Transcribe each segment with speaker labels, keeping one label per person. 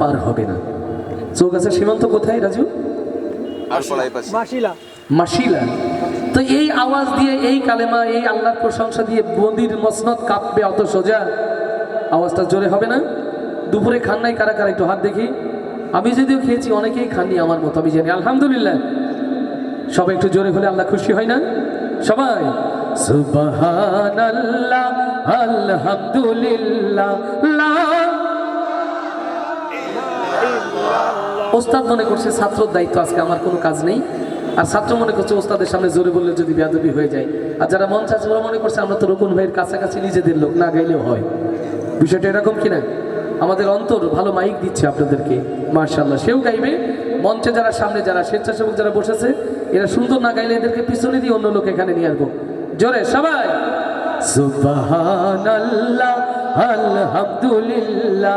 Speaker 1: পার হবে না। চৌগাছা সীমান্ত কোথায় রাজু?
Speaker 2: মাসিলা
Speaker 1: তো এই আওয়াজ দিয়ে এই কালেমা এই আল্লাহর প্রশংসা দিয়ে বন্দির মসনদ কাঁপবে অত সোজা আওয়াজটা জোরে হবে না? দুপুরে খান নাই কারা কারা? একটু হাত দেখি। আমি যদিও খেয়েছি অনেকেই খাননি আমার মতো আমি জানি। আলহামদুলিল্লাহ। সবাই একটু জোরে হলে আল্লাহ খুশি হয় না? সবাই। সুবহানাল্লাহ আলহামদুলিল্লাহ ওস্তাদ মনে করছে ছাত্রর দায়িত্ব, আজকে আমার কোনো কাজ নেই। আর ছাত্র মনে করছে ওস্তাদের সামনে জোরে বললে যদি বেয়াদবি হয়ে যায়। আর যারা মঞ্চ আছে, ওরা মনে করছে আমরা তো রকুন ভাইয়ের কাছাকাছি নিজেদের লোক, না গাইলেও হয়। বিষয়টা এরকম কিনা? আমাদের অন্তর ভালো মাইক দিচ্ছে আপনাদেরকে মার্শাল্লাহ সেও গাইবে। মঞ্চে যারা সামনে, যারা স্বেচ্ছাসেবক যারা বসেছে, এরা সুন্দর না গাইলে এদেরকে পিছনে দিয়ে অন্য লোক এখানে নিয়ে আসব। জোরে, সবাই! সুবহানাল্লাহ, আলহামদুলিল্লাহ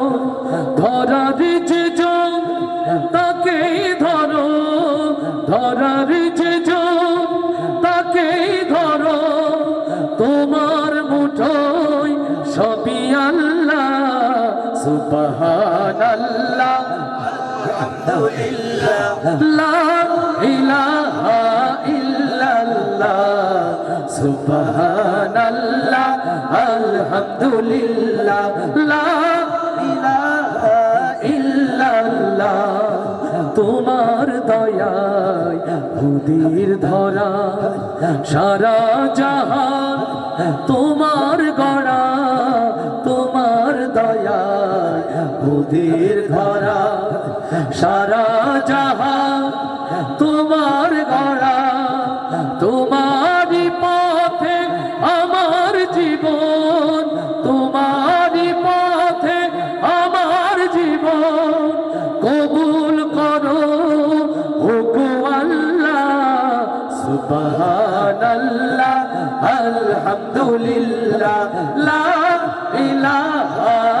Speaker 1: সুবহানাল্লাহ আলহামদুলিল্লাহ লা ইলাহা ইল্লাল্লাহ তোমার দয়ায় হুদির ধরা সারা জাহান তোমার গড়া তোমার দয়ায় হুদির ধরা সারা জাহান তোমার গড়া, তোমারই পথে আমার জীবন, তোমারই পথে আমার জীবন। কবুল করো, ওগো আল্লাহ, সুবহানাল্লাহ, আলহামদুলিল্লাহ, লা ইলাহা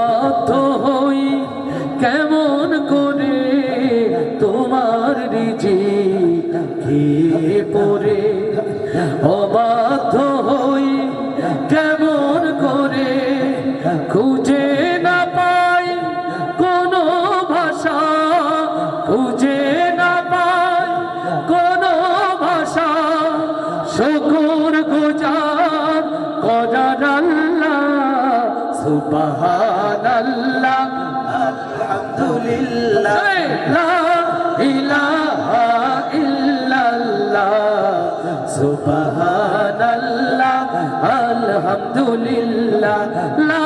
Speaker 1: খুঁজে না পাই কোনো ভাষা, খুঁজে না পাই কোনো ভাষা। শুকুর গুজার করার আল্লাহ সুবহানাল্লাহ, আলহামদুলিল্লাহ, লা ইলাহা ইল্লাল্লাহ, সুবহানাল্লাহ, আলহামদুলিল্লাহ, লা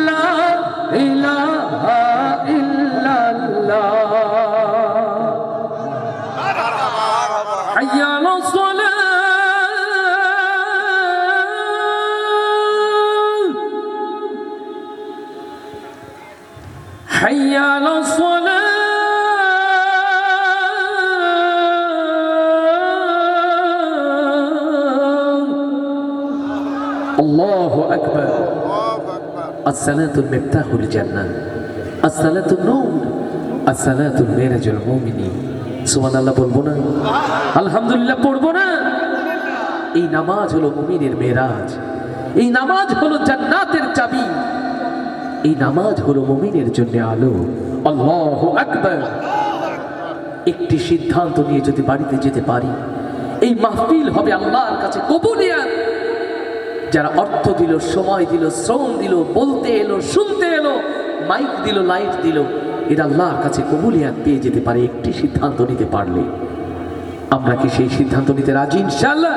Speaker 1: আল্লাহ আকবর। আসসালাতুল মিফতাহুল জান্নাহ আসসালাতুন নূর আসসালাতুল মিরাজুল মুমিনি সুবহানাল্লাহ, বলব না? আলহামদুলিল্লাহ, পড়ব না? এই নামাজ হলো মুমিনের মেরাজ। এই নামাজ হলো জান্নাতের চাবি। এই নামাজ হলো মুমিনের জন্য আলো। আল্লাহ আকবর। একটি সিদ্ধান্ত নিয়ে যদি বাড়িতে যেতে পারি, এই মাহফিল হবে আল্লাহর কাছে কবুলিয়াত। যারা অর্থ দিল, সময় দিল, শ্রম দিল, বলতে এলো, শুনতে এলো মাইক দিল লাইট দিল, এরা আল্লাহর কাছে কবুলিয়াত পেয়ে যেতে পারে, একটি সিদ্ধান্ত নিতে পারলে। আমরা কি সেই সিদ্ধান্ত নিতে রাজি ইনশাল্লাহ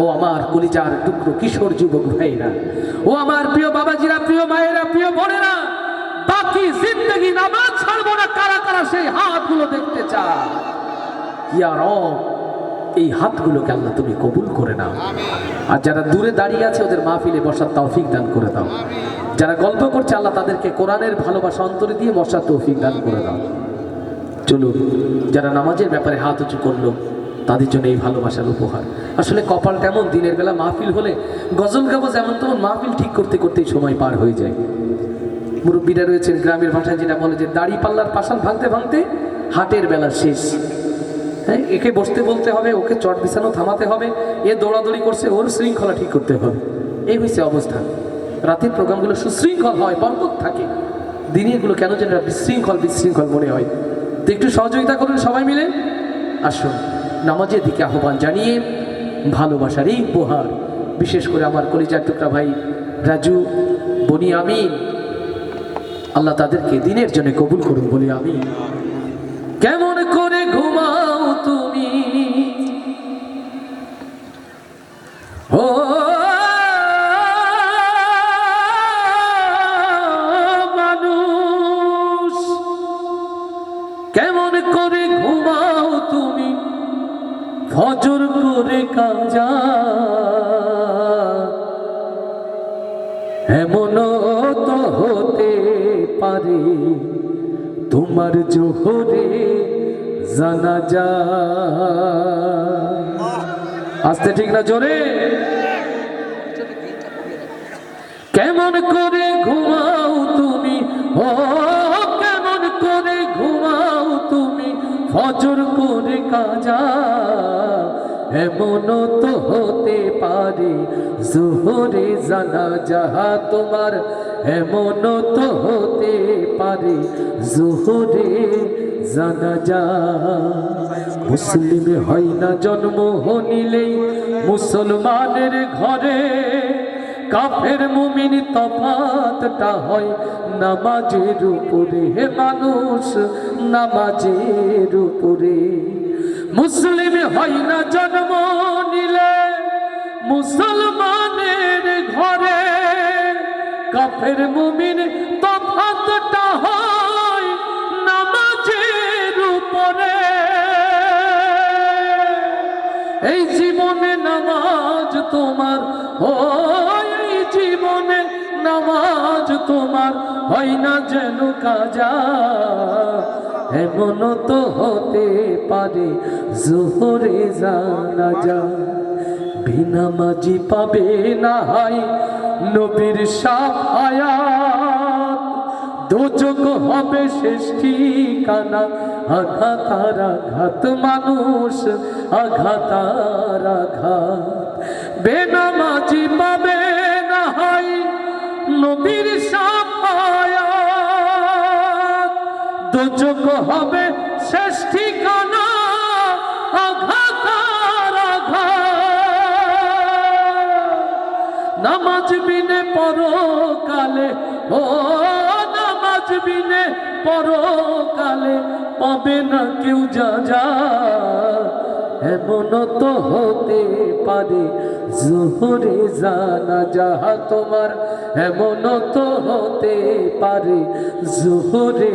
Speaker 1: ও আমার কলিজার টুকরো কিশোর যুবক ভাইরা ও আমার প্রিয় বাবাজিরা, প্রিয় মায়েরা, প্রিয় বোনেরা, বাকি জিন্দগি নামাজ ছাড়বো না, কারা কারা সেই হাতগুলো দেখতে চায়? ইয়া রব এই হাতগুলোকে আল্লাহ তুমি কবুল করে নাও। আর যারা দূরে দাঁড়িয়ে আছে, ওদের মাহফিলে বসার তৌফিক দান করে দাও। যারা গল্প করছে, আল্লাহ তাদেরকে কোরআনের ভালোবাসা অন্তরে দিয়ে বসার তৌফিক দান করে দাও। চলুন, যারা নামাজের ব্যাপারে হাত উঁচু করল, তাদের জন্য এই ভালোবাসার উপহার। আসলে কপাল তেমন, দিনের বেলা মাহফিল হলে গজল গাবো যেমন তেমন মাহফিল ঠিক করতে করতেই সময় পার হয়ে যায়। মুরব্বীরা রয়েছেন গ্রামের ভাষায়, যেটা বলে যে, দাড়ি পাল্লার পাশান ভাঙতে ভাঙতে হাটের বেলা শেষ। হ্যাঁ একে বসতে বলতে হবে, ওকে চট বিছানো থামাতে হবে, এ দৌড়াদৌড়ি করছে, ওর শৃঙ্খলা ঠিক করতে হবে। এই হয়েছে অবস্থা। রাতের প্রোগ্রামগুলো সুশৃঙ্খল হয়, বরকত থাকে। দিনে এগুলো কেন যেন বিশৃঙ্খল বিশৃঙ্খল মনে হয়। তো একটু সহযোগিতা করুন সবাই মিলে। আসুন, নামাজের দিকে আহ্বান জানিয়ে ভালোবাসার এই উপহার, বিশেষ করে আমার কলিজার টুকরা ভাই রাজু, বনি আমিন। আল্লাহ তাদেরকে দিনের জন্য কবুল করুন বলি আমি। কেমন তোমার জোহরে জানা যা আসতে ঠিক না জোরে? কেমন করে ঘুমাও তুমি? ও, কেমন করে ঘুমাও তুমি? ফজর করে কাজা। এমন তো হতে পারে, জোহরে জানা যাহা তোমার। এমন তো হতে পারে, জোহরে জানা যা মুসলিম হয় না জন্ম হনিলেই মুসলমানের ঘরে। কাফের মুমিন তফাতটা হয় নামাজের উপরে। হে মানুষ, নামাজের উপরে। মুসলিম হয় না জন্ম নিলে, মুসলমানের ঘরে কাফের মুমিন তফাতটা হয় নামাজের উপরে। এই জীবনে নামাজ তোমার এই জীবনে নামাজ তোমার হয় না যেন কাজা। এমন তো হতে পারে, জোহরে জানা যা বিনামাজি পাবে না হাই নবীর সাপ দুচোখ হবে শেষ ঠিকানা, আঘাত আর আঘাত মানুষ, আঘাত আর আঘাত। বেনামাজি পাবে না হাই নবীর সাফায়াত দুচোখ হবে, শেষ ঠিকানা আঘাত আঘাত। নামাজ বিনে পরকালে, ও নামাজ বিনে পরকালে পাবে না কেউ যা যা। এমন তো হতে পারে, জোহরে জানা যাহা তোমার। এমন তো হতে পারে, জোহরে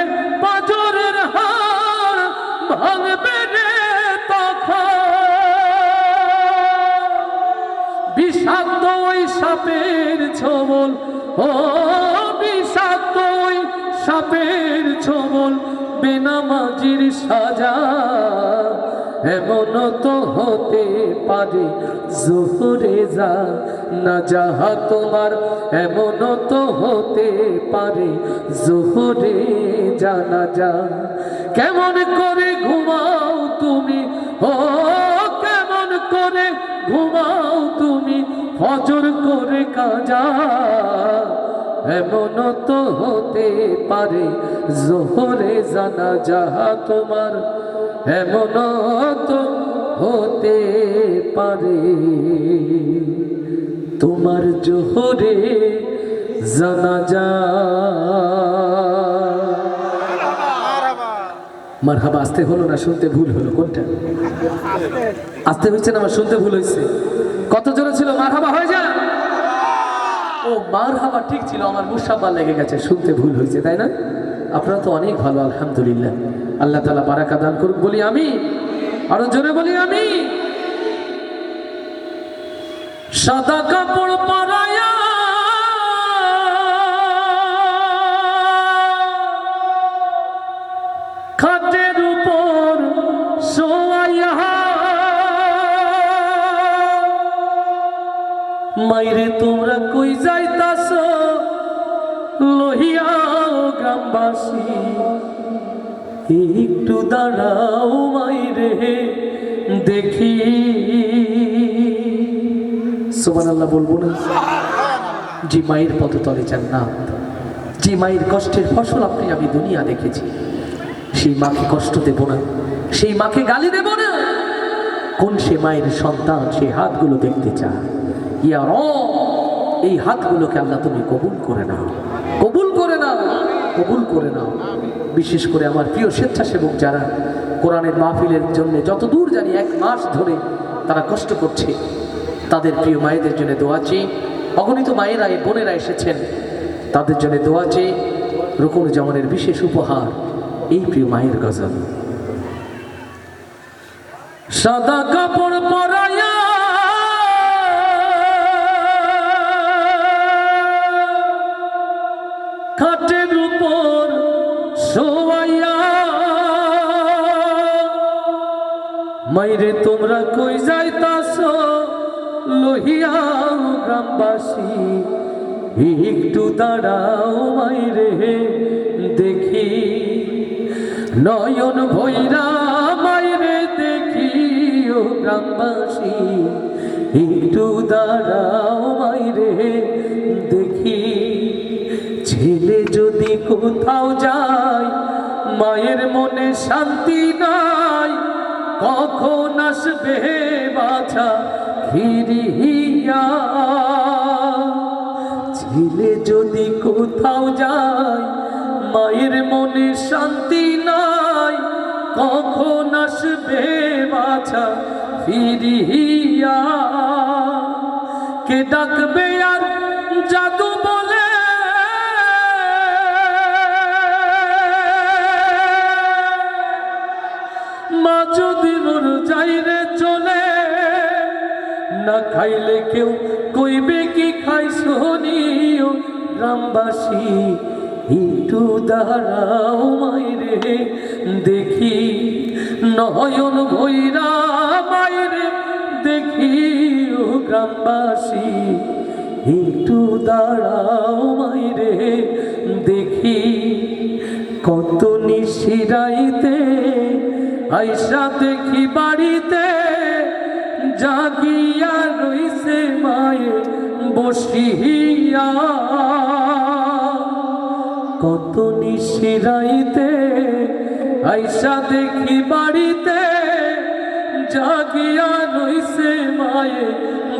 Speaker 1: বিষাক্ত ওই সাপের ছবল। ও বিষাক্ত ওই সাপের ছবল, বেনামাজির সাজা এমন তো হতে পারে, জোহরে যা না যাহা তোমার এমন তো হতে পারে, জোহরে জানা যা। কেমন করে ঘুমাও তুমি? ও করে ঘুমাও তুমি, ফজর করে কাজা। এমন তো হতে পারে জোহরে জানা যাহা তোমার, এমন তো হতে পারে। তোমার জোহরে জানা যা মার হাবা আসতে হলো না, শুনতে ভুল হলো, কোনটা? আসতে হয়েছে না শুনতে ভুল হয়েছে। কত জোরে ছিল মার হাবা হয়ে যা! ও মার হাবা ঠিক ছিল, আমার মুসাব্বা লেগে গেছে, শুনতে ভুল হয়েছে, তাই না? আপনারা তো অনেক ভালো, আলহামদুলিল্লাহ। আল্লাহ তালা বারাকা দান করুক, বলি আমি আরও জোরে বলি আমি সাদা কাপড় পরায়া লহিয়াও গ্রামবাসী। একটু দাঁড়াও মাইরে দেখি। সোমান আল্লাহ বলব না? যে মায়ের পদতলে জান্নাত যে মায়ের কষ্টের ফসল আপনি আমি দুনিয়া দেখেছি সেই মাকে কষ্ট দেব না সেই মাকে গালি দেব না। কোন সে মায়ের সন্তান সে হাতগুলো দেখতে চায়? ইয়া রব, এই হাতগুলোকে আল্লাহ তুমি কবুল করে নাও। কবুল করে নাও, কবুল করে নাও। বিশেষ করে আমার প্রিয় স্বেচ্ছাসেবক যারা কোরআনের মাহফিলের জন্য যত দূর জানি এক মাস ধরে তারা কষ্ট করছে, তাদের প্রিয় মায়েদের জন্য দোয়া চেয়ে, অগণিত মায়েরা এই বোনেরা এসেছেন, তাদের জন্য দোয়া চেয়ে রুকুন জামানের বিশেষ উপহার এই প্রিয় মায়ের গজল। সাদা কাপড় পরায়া মাইরে তোমরা কই যাইতাছ? লহিয়াও গ্রামবাসী, একটু দাঁড়াও মাইরে, দেখি। নয়ন ভৈরা মাইরে দেখি ও গ্রামবাসী, একটু দাঁড়াও মাইরে, দেখি। ছেলে যদি কোথাও যায়, মায়ের মনে শান্তি নাই। কখন আসবে বাছা? ফিরিয়া। ছেলে যদি কোথাও যায়, মায়ের মনে শান্তি নাই, কখন আসবে বাছা? ফিরিয়া। কে ডাকবে আর জাদু মোর যাইরে চলে। না খাইলে কেউ কইবে কি খাই শনিও। গ্রামবাসী একটু দাঁড়াও মাইরে। দেখি নয়ন ভৈরা মাইরে। দেখি ও গ্রামবাসী একটু দাঁড়াও মাইরে। দেখি কত নিশিরাইতে আইসা দেখি বাড়িতে? জাগিয়া রইছে মায়ে বসিয়া কত নিশিরাইতে আইসা দেখি বাড়িতে? জাগিয়া রইছে মায়ে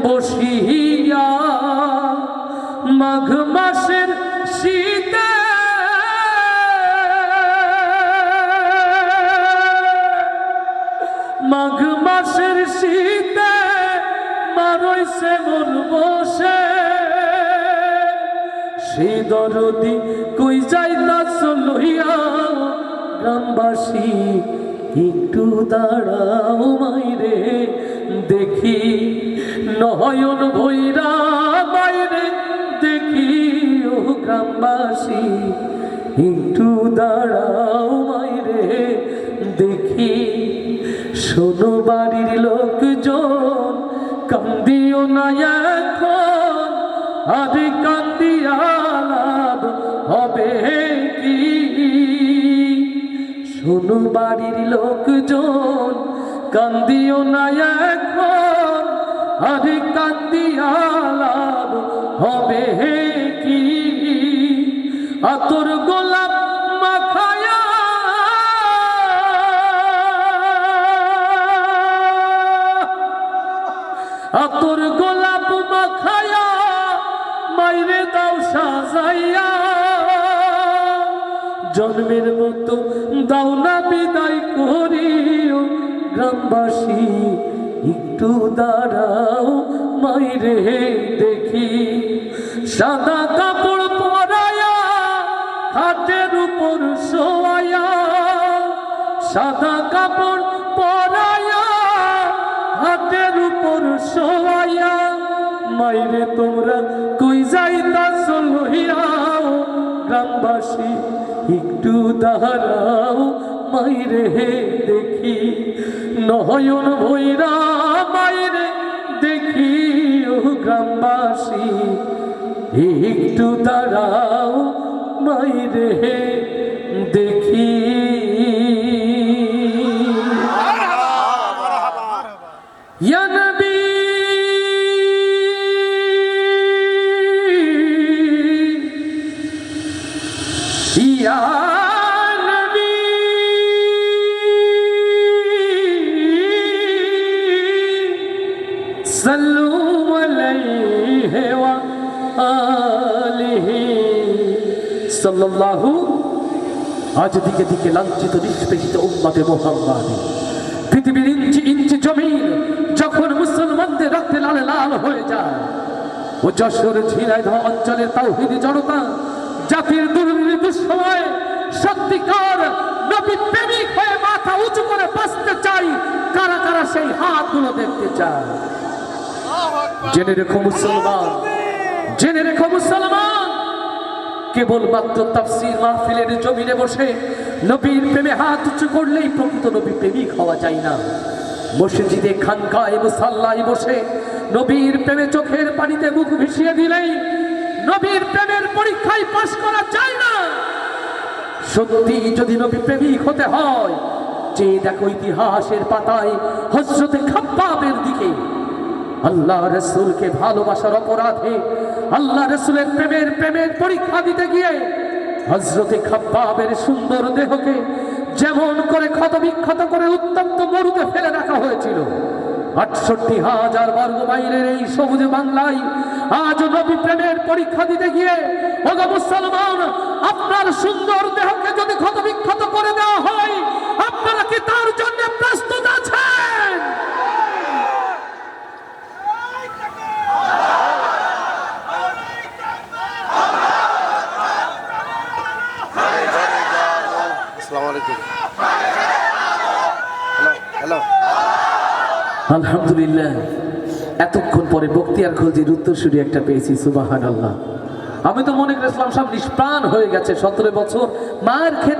Speaker 1: বসিয়া মাঘ মাসের শীতে মাঘ মাসের শীতে মারইছে মন বসে। সেই দরদি কই যাই নাচ লইয়া গ্রামবাসী একটু দাঁড়াও মাইরে, দেখি নয়ন ভৈরা মাইরে, দেখি ও গ্রামবাসী একটু দাঁড়াও মাইরে দেখি। শোনো বাড়ির লোকজন, কান্দিও না এখন। আরে কান্দিয়া লাভ হবে কি? শোনো বাড়ির লোকজন, কান্দিও না এখন। আরে কান্দিয়া লাভ হবে কি? আতর গোলাপ আতর গোলাপ মাখায়া, মাইরে দাও সাজাইয়া। জন্মের মতো দাও না বিদায় করিও, গ্রামবাসী, একটু দাঁড়াও, মাইরে দেখি। সাদা কাপড় পরায়া হাতের উপর শোয়ায়া সাদা কাপড় শোয়ায়া মাইরে তোমরা কই যাইতা লইয়াও? গ্রামবাসী, একটু দাঁড়াও, মাইরে দেখি। নয়ন ভৈরা, মাইরে দেখি, ও গ্রামবাসী, একটু দাঁড়াও, মাইরে দেখি। আজ দিকে দিকে লাঞ্ছিত নিষ্পেষিত উম্মতে মোহাম্মদ। পৃথিবীর ইঞ্চি ইঞ্চি জমি যখন মুসলমানদের রক্তে লাল লাল হয়ে যায় ও যশোর ঝিনাইদহ অঞ্চলের তাওহিদি জনতা জাতির দুর্নীতি দুঃসময় সত্যিকার নবী প্রেমিক হয়ে মাথা উঁচু করে বাঁচতে চাই কারা কারা সেই হাতগুলো দেখতে চায়। জেনে রেখো মুসলমান জেনে রেখো মুসলমান। কেবলমাত্র তাফসির মাহফিলের জমিনে বসে নবীর প্রেমে হাত উঁচু করলেই প্রকৃত নবী প্রেমিক হওয়া যায় না। মসজিদে খানকায় মুসাল্লায় বসে নবীর প্রেমে চোখের পানিতে মুখ ভিসিয়ে দিলেই নবীর প্রেমের পরীক্ষায় পাশ করা যায় না। সত্যি যদি নবী প্রেমিক হতে হয়, যে দেখো ইতিহাসের পাতায় হজরতে খাব্বাবের দিকে আল্লাহ রসুলকে ভালোবাসার অপরাধে, আল্লাহ রসুলের প্রেমের প্রেমের পরীক্ষা দিতে গিয়ে হজরতে খাব্বাবের সুন্দর দেহকে যেমন করে ক্ষত বিক্ষত করে উত্তপ্ত মরুতে ফেলে রাখা হয়েছিল। আটষট্টি হাজার বর্গ মাইলের এই সবুজ বাংলায় আজ নবী প্রেমের পরীক্ষা দিতে গিয়ে, ওগো মুসলমান, আপনার সুন্দর দেহকে যদি ক্ষত বিক্ষত করে দেওয়া হয় আপনারা কি তার জন্য প্রস্তুত আছেন
Speaker 3: আসসালামু আলাইকুম হ্যালো হ্যালো
Speaker 1: আলহামদুলিল্লাহ। এতক্ষণ পরে বক্তিয়ার খোঁজের উত্তরসূরি একটা পেয়েছি সুবাহ আল্লাহ আমি তো মনে করেছিলাম সব নিষ্প্রাণ হয়ে গেছে, সতেরো বছর মায়ের ক্ষেত্রে